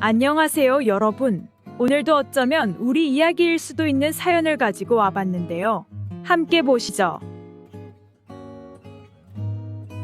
안녕하세요, 여러분. 오늘도 어쩌면 우리 이야기일 수도 있는 사연을 가지고 와봤는데요. 함께 보시죠.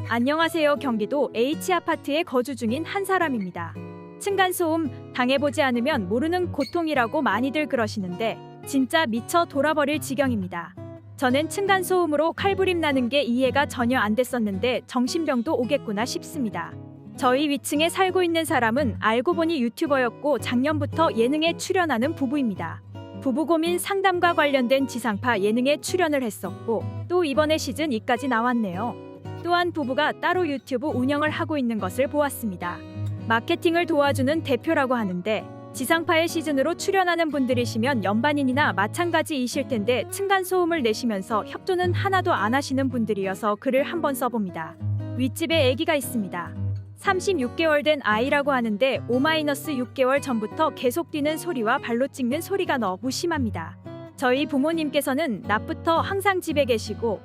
안녕하세요, 경기도 H아파트에 거주 중인 한 사람입니다. 층간소음 당해보지 않으면 모르는 고통이라고 많이들 그러시는데 진짜 미쳐 돌아버릴 지경입니다. 저는 층간소음으로 칼부림 나는 게 이해가 전혀 안 됐었는데 정신병도 오겠구나 싶습니다. 저희 위층에 살고 있는 사람은 알고 보니 유튜버였고 작년부터 예능에 출연하는 부부입니다. 부부 고민 상담과 관련된 지상파 예능에 출연을 했었고 또 이번에 시즌 2까지 나왔네요. 또한 부부가 따로 유튜브 운영을 하고 있는 것을 보았습니다. 마케팅을 도와주는 대표라고 하는데 지상파의 시즌으로 출연하는 분들이시면 연반인이나 마찬가지이실 텐데 층간 소음을 내시면서 협조는 하나도 안 하시는 분들이어서 글을 한번 써봅니다. 윗집에 아기가 있습니다. 36개월 된 아이라고 하는데 5-6개월 전부터 계속 뛰는 소리와 발로 찍는 소리가 너무 심합니다. 저희 부모님께서는 낮부터 항상 집에 계시고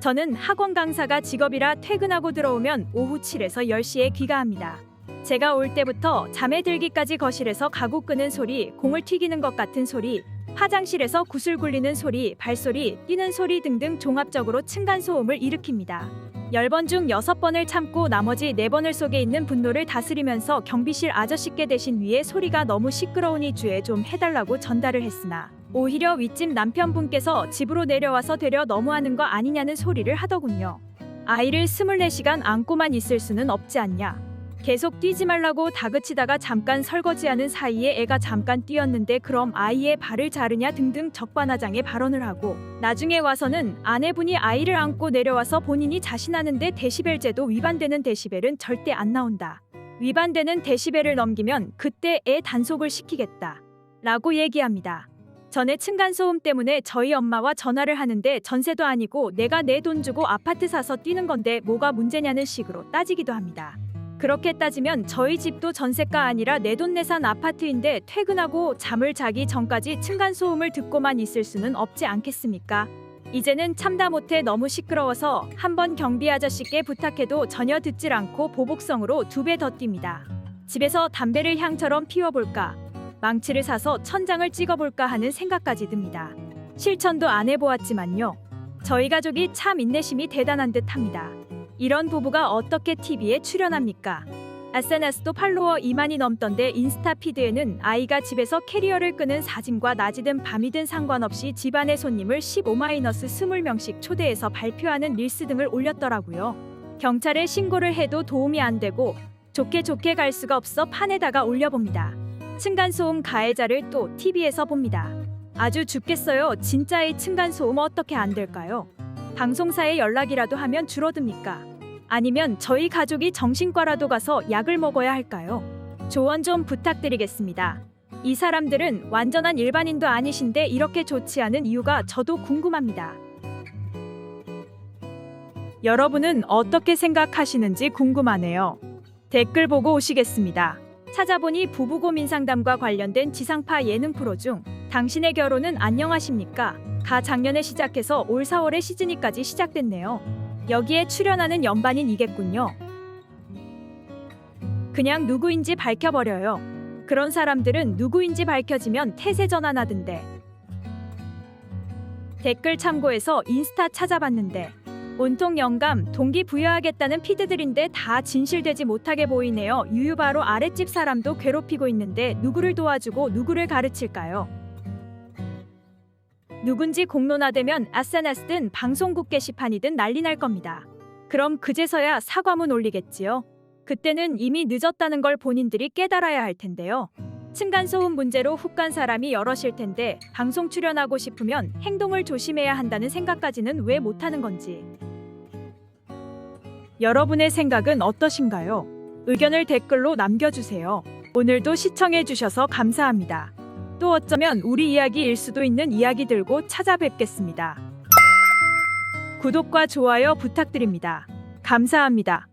저는 학원 강사가 직업이라 퇴근하고 들어오면 오후 7에서 10시에 귀가합니다. 제가 올 때부터 잠에 들기까지 거실에서 가구 끄는 소리, 공을 튀기는 것 같은 소리, 화장실에서 구슬 굴리는 소리, 발소리, 뛰는 소리 등등 종합적으로 층간 소음을 일으킵니다. 10번 중 6번을 참고 나머지 4번을 속에 있는 분노를 다스리면서 경비실 아저씨께 대신 위에 소리가 너무 시끄러우니 주에 좀 해달라고 전달을 했으나 오히려 윗집 남편분께서 집으로 내려와서 되려 너무하는 거 아니냐는 소리를 하더군요. 아이를 24시간 안고만 있을 수는 없지 않냐. 계속 뛰지 말라고 다그치다가 잠깐 설거지하는 사이에 애가 잠깐 뛰었는데 그럼 아이의 발을 자르냐 등등 적반하장의 발언을 하고 나중에 와서는 아내분이 아이를 안고 내려와서 본인이 자신하는데 데시벨제도 위반되는 데시벨은 절대 안 나온다. 위반되는 데시벨을 넘기면 그때 애 단속을 시키겠다. 라고 얘기합니다. 전에 층간소음 때문에 저희 엄마와 전화를 하는데 전세도 아니고 내가 내 돈 주고 아파트 사서 뛰는 건데 뭐가 문제냐는 식으로 따지기도 합니다. 그렇게 따지면 저희 집도 전세가 아니라 내돈내산 아파트인데 퇴근하고 잠을 자기 전까지 층간 소음을 듣고만 있을 수는 없지 않겠습니까? 이제는 참다 못해 너무 시끄러워서 한번 경비 아저씨께 부탁해도 전혀 듣질 않고 보복성으로 두 배 더 뜁니다. 집에서 담배를 향처럼 피워볼까? 망치를 사서 천장을 찍어볼까 하는 생각까지 듭니다. 실천도 안 해보았지만요. 저희 가족이 참 인내심이 대단한 듯 합니다. 이런 부부가 어떻게 TV에 출연합니까? SNS도 팔로워 2만이 넘던데 인스타 피드에는 아이가 집에서 캐리어를 끄는 사진과 낮이든 밤이든 상관없이 집안의 손님을 15-20명씩 초대해서 발표하는 릴스 등을 올렸더라고요. 경찰에 신고를 해도 도움이 안 되고 좋게 좋게 갈 수가 없어 판에다가 올려봅니다. 층간소음 가해자를 또 TV에서 봅니다. 아주 죽겠어요. 진짜의 층간소음 어떻게 안 될까요? 방송사에 연락이라도 하면 줄어듭니까? 아니면 저희 가족이 정신과라도 가서 약을 먹어야 할까요? 조언 좀 부탁드리겠습니다. 이 사람들은 완전한 일반인도 아니신데 이렇게 좋지 않은 이유가 저도 궁금합니다. 여러분은 어떻게 생각하시는지 궁금하네요. 댓글 보고 오시겠습니다. 찾아보니 부부 고민 상담과 관련된 지상파 예능 프로 중 당신의 결혼은 안녕하십니까? 가 작년에 시작해서 올 4월에 시즌2까지 시작됐네요. 여기에 출연하는 연반인 이겠군요. 그냥 누구인지 밝혀버려요. 그런 사람들은 누구인지 밝혀지면 태세 전환하던데. 댓글 참고해서 인스타 찾아봤는데 온통 영감, 동기부여하겠다는 피드들인데 다 진실되지 못하게 보이네요. 유유 바로 아랫집 사람도 괴롭히고 있는데 누구를 도와주고 누구를 가르칠까요? 누군지 공론화되면 SNS든 방송국 게시판이든 난리 날 겁니다. 그럼 그제서야 사과문 올리겠지요. 그때는 이미 늦었다는 걸 본인들이 깨달아야 할 텐데요. 층간소음 문제로 훅 간 사람이 여럿일 텐데 방송 출연하고 싶으면 행동을 조심해야 한다는 생각까지는 왜 못하는 건지. 여러분의 생각은 어떠신가요? 의견을 댓글로 남겨주세요. 오늘도 시청해주셔서 감사합니다. 또 어쩌면 우리 이야기일 수도 있는 이야기 들고 찾아뵙겠습니다. 구독과 좋아요 부탁드립니다. 감사합니다.